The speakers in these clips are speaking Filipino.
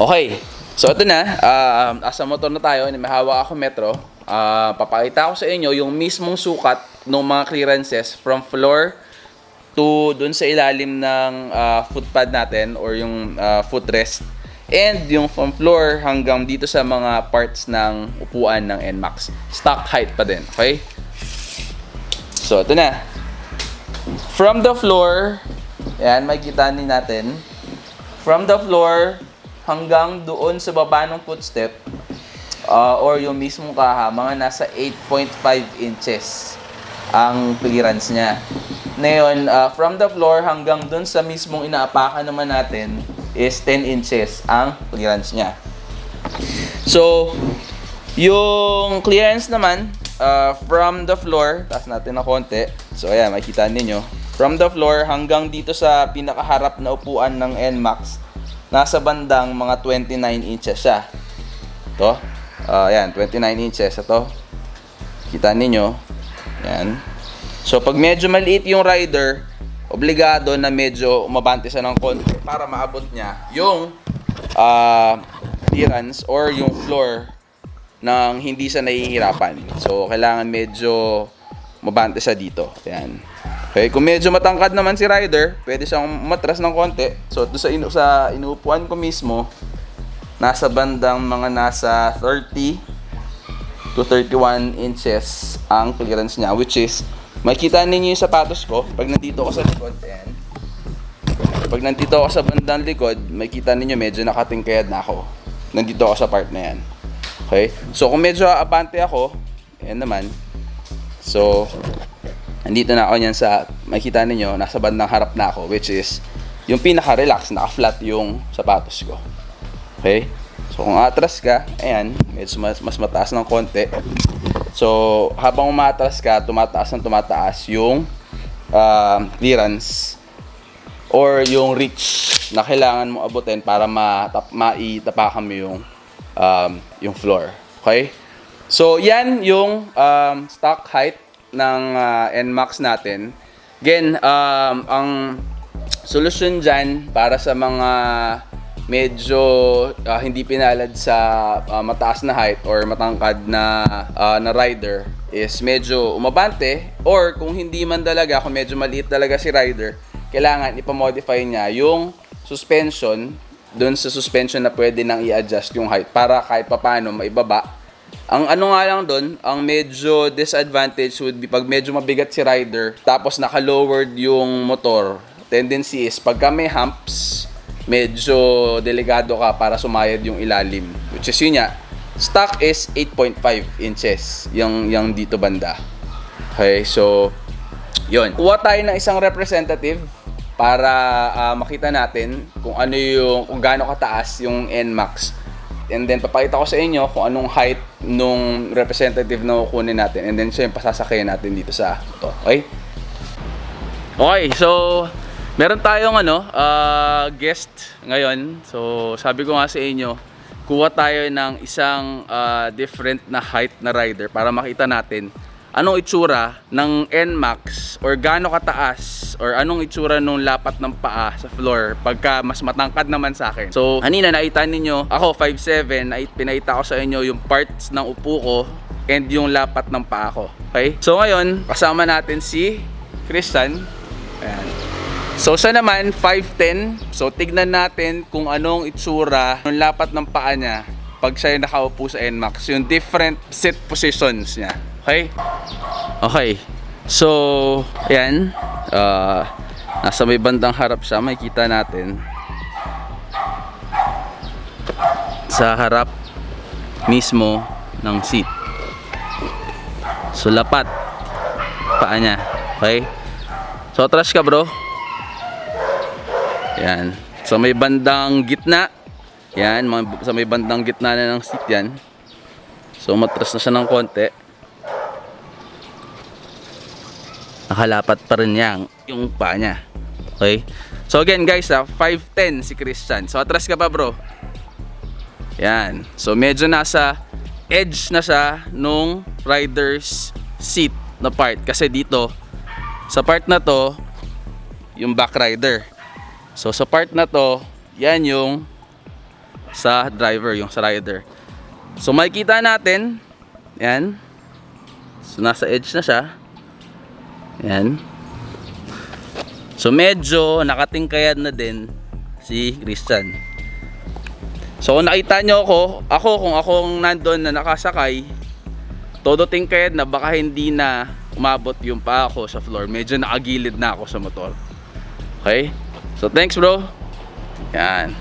Okay. So ito na, uh, asa motor na tayo, may hawak ako metro. Ah, papakita ko sa inyo yung mismong sukat ng mga clearances from floor to dun sa ilalim ng ah, footpad natin or yung ah, footrest and yung from floor hanggang dito sa mga parts ng upuan ng NMAX. Stock height pa din, okay? So ito na. From the floor, yan, makikita natin. From the floor hanggang doon sa baba ng footstep, uh, or yung mismong kaha, mga nasa 8.5 inches ang clearance niya. Ngayon, uh, from the floor hanggang doon sa mismong inaapakan naman natin is 10 inches ang clearance niya. So, yung clearance naman uh, from the floor, taas natin na konti. So, ayan, makikita ninyo. From the floor hanggang dito sa pinakaharap na upuan ng NMAX, nasa bandang mga 29 inches siya. Ito. Uh, ayan, 29 inches. Ito. Kita ninyo. Ayan. So, pag medyo maliit yung rider, obligado na medyo umabante siya ng konti para maabot niya yung uh, clearance or yung floor nang hindi siya nahihirapan. So, kailangan medyo mabante siya dito. Ayan. Okay, kung medyo matangkad naman si rider, pwede siyang matras ng konti. So, doon sa, inu sa inuupuan ko mismo, nasa bandang mga nasa 30 to 31 inches ang clearance niya, which is, makita ninyo yung sapatos ko, pag nandito ako sa likod, ayan. Pag nandito ako sa bandang likod, makita ninyo medyo nakatingkayad na ako. Nandito ako sa part na yan. Okay? So, kung medyo abante ako, ayan naman. So, andito na ako niyan sa, makikita ninyo, nasa bandang harap na ako, which is, yung pinaka-relax, naka-flat yung sapatos ko. Okay? So, kung atras ka, ayan, medyo mas, mas mataas ng konti. So, habang umatras ka, tumataas ng tumataas yung uh, clearance or yung reach na kailangan mo abutin para matap, maitapakan mo yung, um, yung floor. Okay? So, yan yung um, stock height ng uh, NMAX natin. Again, um, ang solusyon dyan para sa mga medyo uh, hindi pinalad sa uh, mataas na height or matangkad na uh, na rider is medyo umabante or kung hindi man talaga, kung medyo maliit talaga si rider, kailangan ipamodify niya yung suspension doon sa suspension na pwede nang i-adjust yung height para kahit papano maibaba ang ano nga lang doon, ang medyo disadvantage would be pag medyo mabigat si rider, tapos naka-lowered yung motor, tendency is pagka may humps, medyo delikado ka para sumayad yung ilalim. Which is yun nga, stock is 8.5 inches yung, yung dito banda. Okay, so, yun. Kuha tayo ng isang representative para ah, makita natin kung ano yung, kung gaano kataas yung NMAX And then, papakita ko sa inyo kung anong height nung representative na kukunin natin. And then, siya yung pasasakayan natin dito sa ito. Okay? Okay, so, meron tayong ano, uh, guest ngayon. So, sabi ko nga sa inyo, kuha tayo ng isang uh, different na height na rider para makita natin anong itsura ng NMAX or gaano kataas or anong itsura nung lapat ng paa sa floor pagka mas matangkad naman sa akin. So, kanina nakita ninyo, ako 5'7", ay pinakita ko sa inyo yung parts ng upo ko and yung lapat ng paa ko. Okay? So, ngayon, kasama natin si Christian. Ayan. So, siya naman, 5'10". So, tignan natin kung anong itsura ng lapat ng paa niya pag siya yung nakaupo sa NMAX. Yung different sit positions niya. Okay? Okay. So, ayan. Uh, nasa may bandang harap siya. Makikita natin. Sa harap mismo ng seat. So, lapat. Paa niya. Okay? So, atras ka bro. Yan. Sa may bandang gitna. Yan. Sa may bandang gitna na ng seat yan. So, matras na siya ng konti. Nakalapat pa rin niya yung paa niya. Okay? So again guys, ah, 5'10 si Christian. So atras ka pa bro. Yan. So medyo nasa edge na siya nung rider's seat na part. Kasi dito, sa part na to, yung back rider. So sa part na to, yan yung sa driver, yung sa rider. So makikita natin, yan. So nasa edge na siya. Yan. So medyo nakatingkayad na din si Christian. So kung nakita nyo ako, ako kung akong nandun na nakasakay, todo tingkayad na baka hindi na umabot yung paa ko sa floor. Medyo nakagilid na ako sa motor. Okay? So thanks bro. Yan.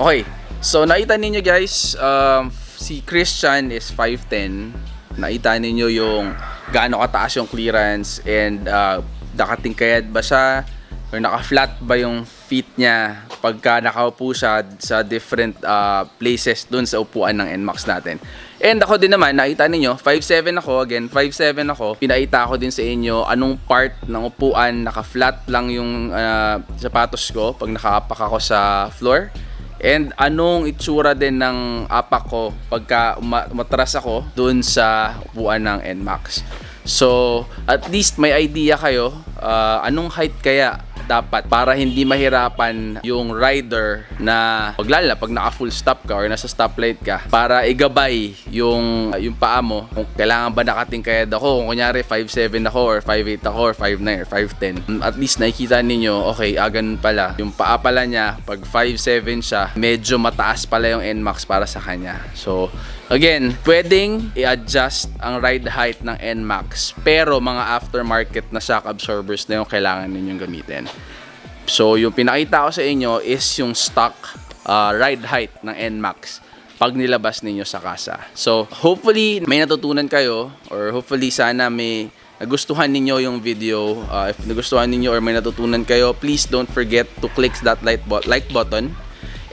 Okay. So nakita ninyo guys, um, si Christian is 5'10". Nakita ninyo yung gaano kataas yung clearance and uh, nakatingkayad ba siya or naka-flat ba yung feet niya pagka nakaupo siya sa different uh, places dun sa upuan ng NMAX natin. And ako din naman, nakita ninyo, 5'7 ako, again, 5'7 ako. Pinaita ko din sa inyo anong part ng upuan, naka-flat lang yung uh, sapatos ko pag nakaapak ako sa floor. And anong itsura din ng apak ko pagka uma- umatras ako dun sa upuan ng NMAX. So, at least may idea kayo uh, anong height kaya dapat para hindi mahirapan yung rider na paglala pag naka full stop ka or nasa stoplight ka para igabay yung yung paa mo. Kung kailangan ba nakatingkayad ako kung kunyari 5'7 ako or 5'8 ako or 5'9 or 5'10 at least nakikita ninyo okay ah pala. Yung paa pala niya pag 5'7 siya medyo mataas pala yung NMAX para sa kanya. So Again, pwedeng i-adjust ang ride height ng NMAX pero mga aftermarket na shock absorbers na yung kailangan ninyong gamitin. So, yung pinakita ko sa inyo is yung stock uh, ride height ng NMAX pag nilabas ninyo sa kasa. So, hopefully may natutunan kayo or hopefully sana may nagustuhan ninyo yung video. Uh, if nagustuhan ninyo or may natutunan kayo, please don't forget to click that like, bot- like button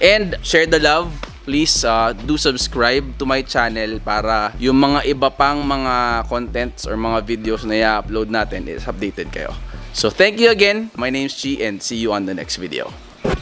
and share the love please uh, do subscribe to my channel para yung mga iba pang mga contents or mga videos na i-upload natin is updated kayo. So thank you again. My name's Chi and see you on the next video.